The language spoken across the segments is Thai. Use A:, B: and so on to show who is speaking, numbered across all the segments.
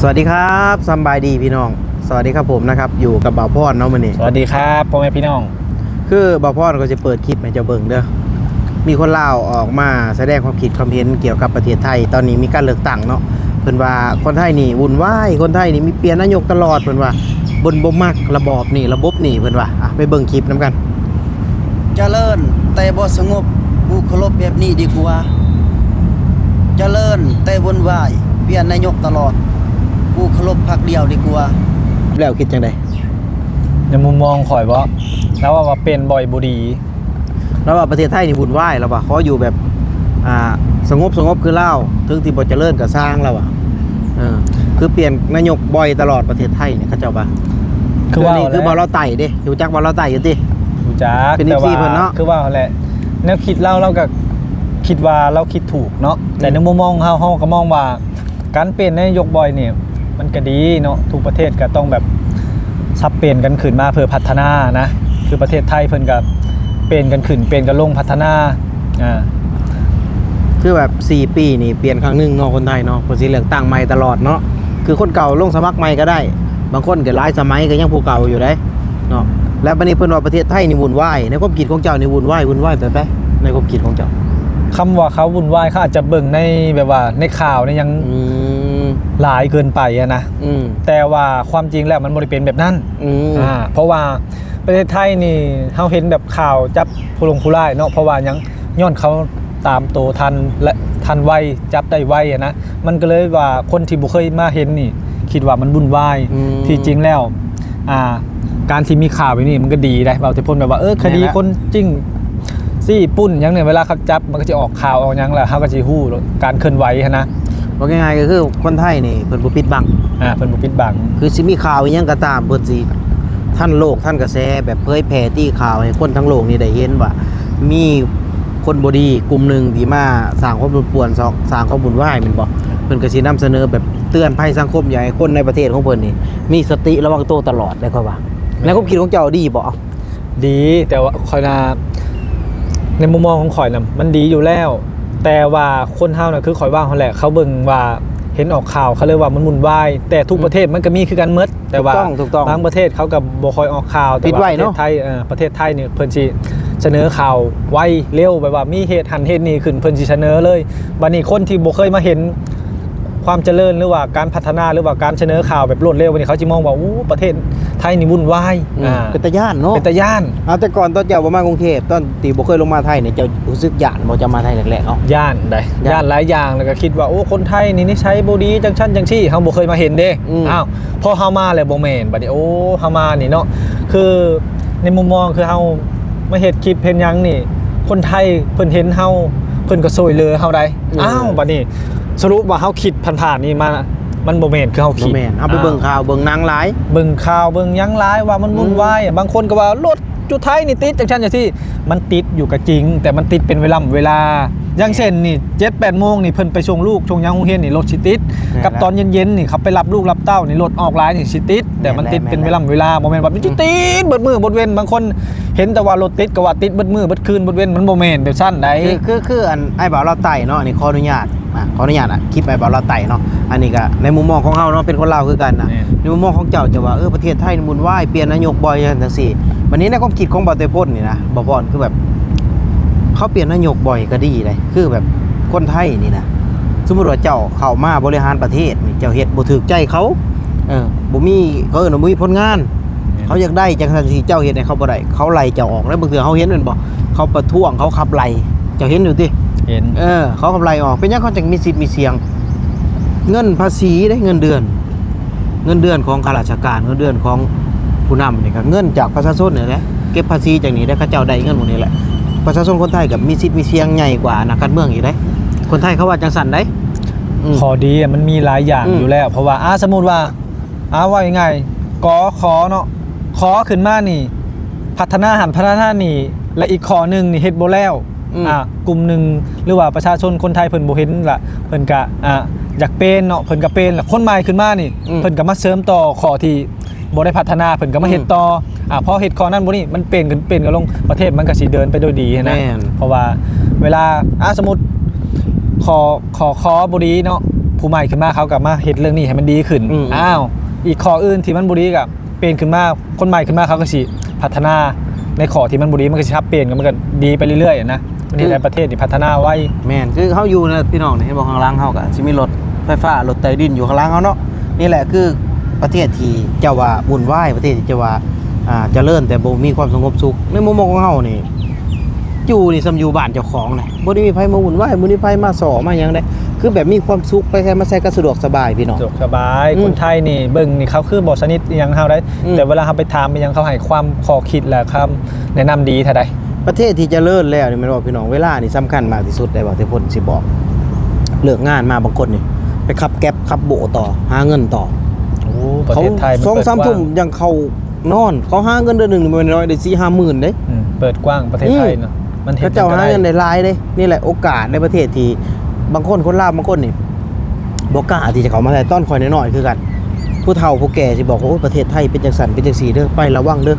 A: สวัสดีครับสำบายดีพี่น้อง สวัสดีครับผมนะครับ อยู่กับบ่าวพอดเนาะมื้อนี้
B: สวัสดีครับพ่อแม่พี่น้อง
A: คือบ่าวพอดก็จะเปิดคลิปให้เจ้าเบิ่งเด้อมีคนลาวออกมาแสดงความคิดความเห็นเกี่ยวกับประเทศไทย ตอนนี้มีการเลือกตั้งเนาะเพิ่นว่าคนไทยนี่วุ่นวายคนไทยนี่มีเปลี่ยนนายกตลอดเพิ่นว่าบนบ่มักระบอบนี่ระบบนี่เพิ่นว่าอะไปเบิ่งคลิปนํกัน
C: เจริญแต่บ่สงบกูเคารพแบบนี้ดีกว่าเจริญแต่วุ่นวายเปลี่ยนนายกตลอด กูเคารพพักเดียวดีกว่า
A: แล้วคิดจังได
B: ในมุมมองข่อยว่าแล้วว่าว่าเป็นบ่อยบุดี
A: แล้วว่าประเทศไทยนี่วุ่นวายแล้วว่าขออยู่แบบอ่าสงบสงบคือลาวถึงที่บ่เจริญก็สร้างแล้วอะเออคือเปลี่ยนนายกบ่อยตลอดประเทศไทยเนี่ยเขาเจ้าว่า
B: คือว่า
A: นี่คือบอลเราไต่เด้อยู่จักบอลเราไต่อยู่ติ
B: รู้จัก
A: เป็น
B: แต่
A: FC เพิ่นเนาะ
B: คือว่าแหละแนวคิดเราเราก็คิดว่าเราคิดถูกเนาะแต่ในมุมมองเฮาเฮาก็มองว่า การเปลี่ยนนายกบ่อยเนี่ย มันก็ดีเนาะทุกประเทศก็ต้องแบบซับเปลี่ยนกันขึ้นมาเพื่อพัฒนานะคือประเทศไทยเพิ่นก็เปลี่ยนกันขึ้นเปลี่ยนกันลงพัฒนาอ่า
A: คือแบบ 4 ปีนี่เปลี่ยนครั้งหนึงเนาะคนไทยเนาะคนสีเหลืองตั้งใหม่ตลอดเนาะคือคนเก่าลงสมัครใหม่ก็ได้ บางคนก็หลายสมัยก็ยังผู้เก่าอยู่ได้เนาะแล้วบัดนี้เพิ่นว่าประเทศไทยนี่วุ่นวายในความคิดของเจ้านี่วุ่นวายวุ่นวายแบบใดในความคิดของเจ้า
B: คำว่าเขาวุ่นวายเขาอาจจะเบิ่งในแบบว่าในข่าวเนี่ยยัง
A: อืม
B: หลายเกินไปอะนะ
A: อืม
B: แต่ว่าความจริงแล้วมันบริเป็นแบบนั้น
A: อืม
B: อ่าเพราะว่าประเทศไทยนี่เราเห็นแบบข่าวจับผู้ลงผู้ร้ายเนาะเพราะว่ายังย้อนเขาตามโตวทันและทันไวจับได้ไวอะนะมันก็เลยว่าคนที่บุเคยมาเห็นนี่ คิดว่ามันวุ่นวาย
A: อืม
B: ที่จริงแล้ว อ่า การที่มีข่าวแบบนี้มันก็ดีได้เบาแต่พ้นแบบว่าเออคดี
A: แน่ละ
B: คนจริงซี่ปุ้นหยังเนี่ยเวลาเขาจับมันก็จะออกข่าวออกหยังแหละเขาก็จะฮู้การเคลื่อนไหวหั้นนะ
A: ว่าง่ายๆก็คือคนไทยนี่เพิ่นบ่ปิดบัง
B: อ่าเพิ่นบ่ปิดบัง
A: คือสิมีข่าวอิหยังก็ตามเพิ่นสิท่านโลกท่านกระแสแบบเผยแผ่ที่ข่าวให้คนทั้งโลกนี่ได้เห็นว่า มีคนบดีกลุ่มหนึ่งที่มาสร้างความรุนป่วนสร้างสร้างความบุญวายแมันบอกเพิ่นก็สินำเสนอแบบเตือนภัยสังคมอย่าให้คนในประเทศของเพิ่นนี่มีสติระวังตัวตลอดได้ก็ว่าแล้วความคิดของเจ้าดีบ่
B: ดีแต่ว่าคอยนาในมุมมองของข่อยนะมันดีอยู่แล้ว แต่ว่าคนเฮานะคือข่อยว่าเขาแหละ เขาเบิ่งว่าเห็นออกข่าวเขาเลยว่ามันมุ่นวายแต่ทุกประเทศมันก็มีคือกันเมดแต่ว่า
A: ถูกต้องถูกต้อง
B: บางประเทศเขากับบ่คอยออกข่าวแต่
A: ปิดไว้
B: ว่าประเท
A: เนาะ
B: ศไทยเออประเทศไทยเนี่ยเพิ่นสิเสนอข่าวไวเร็วแบบว่ามีเหตุหันเหตุนี้ขึ้นเพิ่นสิเสนอเลยบัดนี้คนที่บ่เคยมาเห็น ความเจริญหรือว่าการพัฒนาหรือว่าการเสนอข่าวแบบรวดเร็ววันนี้เขาจะมองว่าอู้ประเทศไทยนี่วุ่นวาย
A: อืม
B: อ่า
A: เป็นตาย่านเนาะ
B: เป็นตาย่าน
A: เอาแต่ก่อนตอนเจ้าบ่มากรุงเทพตอนตีบ่เคยลงมาไทยเนี่ยเจ้ารู้สึกย่านบ่จะมาไทยแรกๆเอ้า
B: ย่านใด
A: ย่าน
B: ย่านหลายอย่างแล้วก็คิดว่าโอ้คนไทยนี่นิสัยบ่ดีจังชั้นจังชี่เฮาบ่เคยมาเห็นเด้
A: อืม
B: อ้าวพอเฮามาแล้วบ่แม่นบัดนี้โอ้เฮามานี่เนาะคือในมุมมองคือเฮามาเฮ็ดคลิปเห็นหยังนี่ คนไทยเพิ่นเห็นเฮาเพิ่นก็ช่วยเหลือเฮาได้อ้าวบัดนี้ สรุปว่าเฮาคิดผ่านๆนี่มามันบ่แม่นคือเฮา
A: บ่
B: คิด
A: แม่นเอาไปเบิ่งข่าวเบิ่งหนางหลาย
B: เบิ่งข่าวเบิ่งหยังหลายว่ามันวุ่นวายบางคนก็ว่ารถจุดไทยนี่ติดจังซั่นจังซี่มันติดอยู่ก็จริง แต่มันติดเป็นเวลาเวลาอย่างเช่นนี่7 8โมงนี่เพิ่นไปส่งลูกส่งหยังโรงเรียนนี่รถสิติด
A: แม่น
B: กับตอนเย็นๆนี่เขาไปรับลูกรับเต้านี่รถออกหลายนี่สิติดแต่มันติด
A: แม่น
B: เป็นเวลาเวลาบ่แม่นว่ามันสิติดเบิดมือเบิดเว้นบางคนเห็นแต่ว่ารถติดก็ว่าติดเบิดมือเบิดคืนเบิดเว้นมันบ่แม่นแบบซั่นใด
A: คือคือคืออันไอ้บ่าวเราไต่เนาะอันนี้ขออนุญาต อะขออนุญาตอะคลิปไอ้บ่าวเราไต่เนาะอันนี้ก็ในมุมมองของเฮาเนาะเป็นคนลาวคือกันนะ
B: แน่
A: ในมุมมองของเจ้าจะว่าเออประเทศไทยนี่มุนวายเปลี่ยนนายกบ่อยจังซี่วันนี้ในความคิดของบ่าวเตยพ่นนี่นะบ่บ่อนคือแบบเขาเปลี่ยนนายกบ่อยก็ดีเลยคือแบบคนไทยนี่นะสมมุติว่าเจ้าเข้ามาบริหารประเทศนี่เจ้าเฮ็ดบ่ถูกใจเขาเออบ่มีเขาเอิ้นว่าบ่มีผลงาน เขาอยากได้จังซั่นสิเจ้าเฮ็ดให้เขาบ่ได้เขาไล่เจ้าออกแล้วบางเทื่อเขาเห็นแม่นบ่เขาประท้วงเขาขับไล่เจ้าเห็นอยู่ติ
B: เห็น
A: เออเขาขับไล่ออกเป็นหยังเขาจังมีสิทธิ์มีเสียง เงินภาษีได้เงินเดือน เงินเดือนของข้าราชการเงินเดือนของผู้นำนี่ก็เงินจากประชาชนนี่แหละเก็บภาษีจากนี้ได้เขาเจ้าได้เงินหมดนี้แหละประชาชนคนไทยกับมีสิทธิ์มีเสียงใหญ่กว่านักการเมืองอีกได้คนไทยเขาว่าจังสันได้อืม
B: ข้อดีอะมันมีหลายอย่าง
A: อืม
B: อยู่แล้ว เพราะว่าอ่าสมมุติว่าอ่าว่ายังไงกอขอเนาะขอขึ้นมานี่ พัฒนาหันพัฒนานี่ และอีกข้อหนึงนี่เฮ็ดบ่แล้ว
A: อืม
B: อ่ากลุ่มหนึ่งหรือว่าประชาชนคนไทยเพิ่นบ่เห็นล่ะเพิ่นก็อ่าอยากเป็นเนาะเพิ่นก็เป็นล่ะคนใหม่ขึ้นมานี่
A: อืม
B: เพิ่นก็มาเสริมต่อข้อที่บ่ได้พัฒนาเพิ่นก็มาเฮ็ดต่ออ่าพอเฮ็ดข้อนั้นบ่นี่มันเป็นขึ้นเป็นก็ลงประเทศมันก็สิเดินไปด้วยดีนะ
A: แม่น
B: เพราะว่าเวลาอะสมมติขอขอคอบดีเนาะผู้ใหม่ขึ้นมาเขากับมาเฮ็ดเรื่องนี้ให้มันดีขึ้น
A: อืม
B: อ้าวอีกข้ออื่นที่มันบ่ดีกับเปลี่ยนขึ้นมาคนใหม่ขึ้นมาเขาก็สิพัฒนา ในข้อที่มันบ่ดีมันก็สิทับเปลี่ยนกันมันก็ดีไปเรื่อยๆอะนะมันเฮ็ดให้ประเทศนี่พัฒนาไว้
A: แม่นคือเขาอยู่นะพี่น้องนี่เห็นบอกข้างล่างเขาก็สิมีรถไฟฟ้ารถใต้ดินอยู่ข้างล่างเขาเนาะนี่แหละคือประเทศที่เจะว่าบุญไหวายประเทศที่เจะว่าอ่าเจริญแต่บ่มีความสงบสุขในมุมมองของเฮานี่อยู่นี่สำอยู่บ้านเจ้าของนะบ่ได้มีไผมาวุ่นวายบ่ได้มีไผมาสอมาหยังได้ คือแบบมีความสุขไปแค่มาใส่ก็สะดวกสบายพี่น้อง
B: สะดวกสบาย
A: อืม
B: คนไทยนี่เบิ่งนี่เขาคือบ่สนิทอิหยังเฮาได้
A: อืม
B: แต่เวลาเฮาไปถามไปยังเขาให้ความข้อคิดและคำแนะนำดีเท่าใด
A: ประเทศที่เจริญแล้วนี่แมันบอกพี่น้องเวลานี่สำคัญมากที่สุดได้บอกแต่พ้นสิบอกเลิกงานมาบางคนนี่ไปขับแก๊ปขับโบต่อหาเงินต่อ
B: โอ้ประ
A: เขา
B: เทศไทยมัน
A: สอง
B: เปิด
A: สาม
B: กว้
A: ทุ่มยังเขานอน เขาหาเงินเดือนหนึ่งนี่มันน้อยได้สี่ห้าหมื่นเด้
B: อืมเปิดกว้างประเทศไทยเนาะมันเห็น
A: เขาเจ้า
B: กั
A: หา
B: ได้
A: เงินได้หลายเด้นี่แหละโอกาสในประเทศที่ บางคนคนลาวบางคนนี่บอกกล้าที่จะเขามาแต่ต้อนคอยน้อยๆคือกัน ผู้เฒ่าผู้แก่สิบอกว่าโอ้ยประเทศไทยเป็นจังสันเป็นจังสีเด้อไประวังเด้อ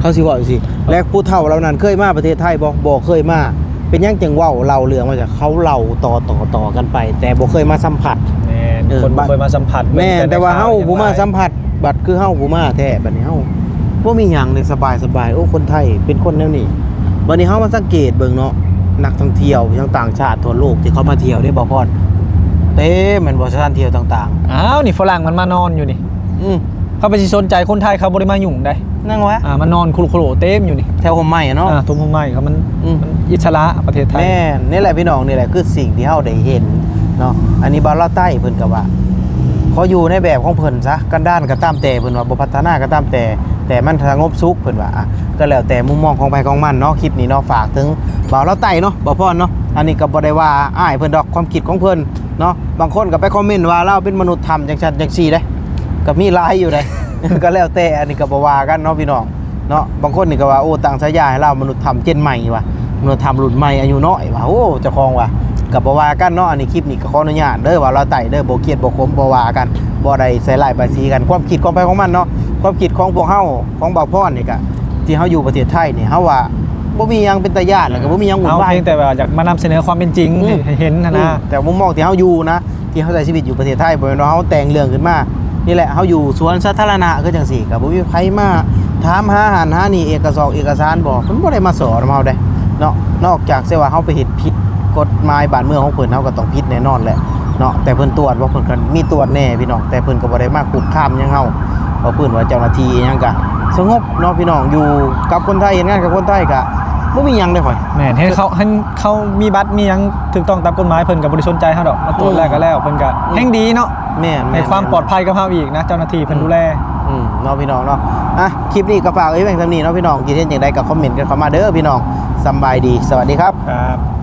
A: เขาสิว่าจังสิและผู้เฒ่าเรานั้นเคยมาประเทศไทยบ่บ่เคยมาเป็นหยังจังเว้าเล่าเรื่องมาจากเขาเล่าต่อต่อต่อกันไป แต่บ่เคยมาสัมผัส
B: แม่น
A: เออ
B: คนบ่
A: บ้าน
B: เคยมาสัมผัส
A: แม่น
B: บิ่ง
A: แต่ว่า
B: ใน
A: เฮา
B: ข่
A: บ่มา
B: อย่งไร
A: สัมผัสบัดคือเฮาบ่มาแท้บัดนี้เฮาบ่มีหยังเลยสบายสบายโอ้คนไทยเป็นคนแนวนี้บัดนี้เฮามาสังเกตเบิ่งเนาะ นักท่องเที่ยวทั้งต่างชาติทั่วโลกที่เขามาเที่ยวได้บ่พอดเต็มแม่นบ่สถานเที่ยวต่าง
B: อ้าวนี่ฝรั่งมันมานอนอยู่นี่
A: ๆ อืม
B: เขาไปสิสนใจคนไทยเขาบ่ได้มายุ่งได้
A: นั่งวะ
B: อ่ามันนอนคุโคโลเต็มอยู่นี่
A: แถวผมใหม่เนาะ
B: อ่าทุ่มไม้เขามัน
A: อืม
B: มันอิสระประเทศไทย
A: แม่นนี่แหละพี่น้องนี่แหละคือสิ่งที่เฮาได้เห็นเนาะอันนี้บ้านเราใต้เพิ่นก็ว่าเขาอยู่ในแบบของเพิ่นซะกันด้านก็ตามแต่เพิ่นว่าบ่พัฒนาก็ตามแต่แต่มันสงบสุขเพิ่นว่าอะก็แล้วแต่มุมมองของไปของมันเนาะคลิปนี้เนาะฝากถึง บ่าวเราใต้เนาะบ่พรเนาะอันนี้ก็บ่ได้ว่าอ้ายเพิ่นดอกความคิดของเพิ่นเนาะบางคนก็ไปคอมเมนต์ว่าเราเป็นมนุษย์ธรรมจังซั่นจังซี่เด้ก็มีหลายอยู่เด้ก็แล้วแต่อันนี้ก็บ่ว่ากันเนาะพี่น้องเนาะบางคนนี่ก็ว่าโอ้ต่างสายาให้เรามนุษย์ธรรมเจนใหม่ว่ะมนุษย์ทำรุ่นใหม่อายุน้อยว่าโอ้เจ้าของว่ะกับบว่ากันเนาะอันนี้คลิปนี้ก็ขออนุญาตเด้อว่าเราไต่เด้อบ่เกลียดบ่คมบ่ว่ากันบ่ได้ใส่ลายภาษีกันความคิดของไปของมันเนาะความคิดของพวกเฮาของบ่าวพรนี่ก็ที่เฮาอยู่ประเทศไทยนี่เฮาว่า บ่มีหยังเป็นตาญาติแล้วก็บ่มีหยังวุ่น
B: เอา
A: วาย
B: เพียงแต่ว่าอยากมานำเสนอความเป็นจริง
A: อืม
B: ให้เห็นนะนะ
A: อืมแต่มุมมองที่เฮาอยู่นะ ที่เฮาใช้ชีวิตอยู่ประเทศไทยบ่แม่นว่าเฮาแต่งเรื่องขึ้นมา นี่แหละเฮาอยู่สวนสาธารณะคือจังซี่ก็บ่มีใครมาถามหาอาหารหานี่เอกสารเอกสารบ่เพิ่นบ่ได้มาสอนเฮาเด้เนาะนอกจากเสียว่าเฮาไปเฮ็ดผิดกฎหมายบ้านเมืองของเพิ่นเฮาก็ต้องผิดแน่นอนแหละเนาะแต่เพิ่นตรวจว่าเพิ่นก็มีตรวจแน่พี่น้องแต่เพิ่นก็บ่ได้มาคุกคามหยังเฮาเพราะเพิ่นว่าเจ้าหน้าที่อิหยังก็สงบเนาะพี่น้องอยู่กับคนไทยเฮ็ดงานกับคนไทยก็ บ่มีหยังเด้ข่อย
B: แม่นเห็นเขาเห็นเขามีบัตรมีหยังถูกต้องตามกฎหมายเพิ่นก็บ่ได้สนใจเฮาดอกมาตรวจ
A: อืม
B: แล้วก็แล้วเพิ่นก็
A: อืม
B: แห่งดีเนาะ
A: แม่น
B: ให้
A: แม่น
B: ความปลอดภัยกับเฮาอีกนะ เจ้าหน้าที่เพิ่นดูแล
A: อืมเนาะพี่น้องเนาะอะคลิปนี้ก็ฝากไว้เพียงเท่านี้เนาะพี่น้องคิดเห็นอย่างไรก็คอมเมนต์กันเข้ามาเด้อพี่น้องสำบายดีสวัสดีครับ
B: ครับ